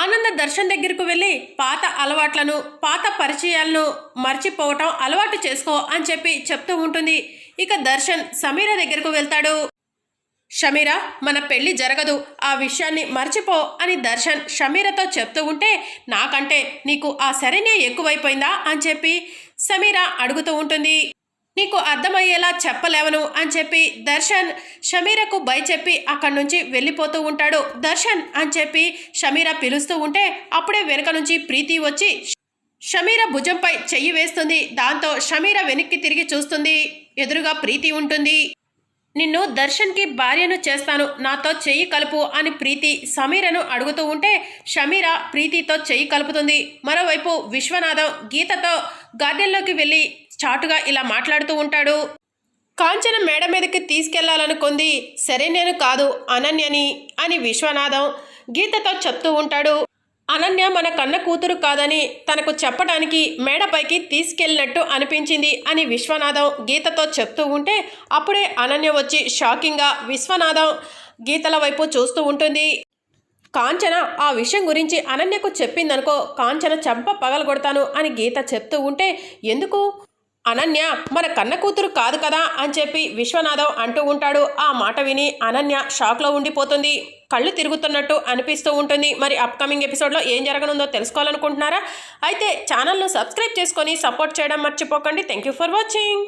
ఆనంద దర్శన్ దగ్గరకు వెళ్ళి పాత అలవాట్లను పాత పరిచయాలను మర్చిపోవటం అలవాటు చేసుకో అని చెప్పి చెప్తూ ఉంటుంది. ఇక దర్శన్ సమీర దగ్గరకు వెళ్తాడు. షమీరా మన పెళ్ళి జరగదు ఆ విషయాన్ని మర్చిపో అని దర్శన్ షమీరతో చెప్తూ ఉంటే నాకంటే నీకు ఆ శరణ్య ఎక్కువైపోయిందా అని చెప్పి సమీర అడుగుతూ ఉంటుంది. నీకు అర్థమయ్యేలా చెప్పలేవను అని చెప్పి దర్శన్ షమీరకు బై చెప్పి అక్కడి నుంచి వెళ్ళిపోతూ ఉంటాడు. దర్శన్ అని చెప్పి షమీర పిలుస్తూ ఉంటే అప్పుడే వెనుక నుంచి ప్రీతి వచ్చి షమీర భుజంపై చెయ్యి వేస్తుంది. దాంతో షమీర వెనక్కి తిరిగి చూస్తుంది. ఎదురుగా ప్రీతి ఉంటుంది. నిన్ను దర్శన్కి భార్యను చేస్తాను. నాతో చెయ్యి కలుపు అని ప్రీతి సమీరను అడుగుతూ ఉంటే షమీర ప్రీతితో చెయ్యి కలుపుతుంది. మరోవైపు విశ్వనాథం గీతతో గార్డెన్లోకి వెళ్ళి చాటుగా ఇలా మాట్లాడుతూ ఉంటాడు. కాంచన మేడ మీదకి తీసుకెళ్ళాలనుకుంది. సరే నేను కాదు అనన్యని అని విశ్వనాథం గీతతో చెప్తూ ఉంటాడు. అనన్య మన కన్న కూతురు కాదని తనకు చెప్పడానికి మేడపైకి తీసుకెళ్ళినట్టు అనిపించింది అని విశ్వనాథం గీతతో చెప్తూ ఉంటే అప్పుడే అనన్య వచ్చి షాకింగ్గా విశ్వనాథం గీతల వైపు చూస్తూ ఉంటుంది. కాంచన ఆ విషయం గురించి అనన్యకు చెప్పిందనుకో కాంచన చంప పగలగొడతాను అని గీత చెప్తూ ఉంటే ఎందుకు? అనన్య మన కన్న కూతురు కాదు కదా అని చెప్పి విశ్వనాథం అంటూ ఉంటాడు. ఆ మాట విని అనన్య షాక్లో ఉండిపోతుంది. కళ్ళు తిరుగుతున్నట్టు అనిపిస్తూ ఉంటుంది. మరి అప్కమింగ్ ఎపిసోడ్లో ఏం జరగనుందో తెలుసుకోవాలనుకుంటున్నారా? అయితే ఛానల్ను సబ్స్క్రైబ్ చేసుకొని సపోర్ట్ చేయడం మర్చిపోకండి. Thank you for watching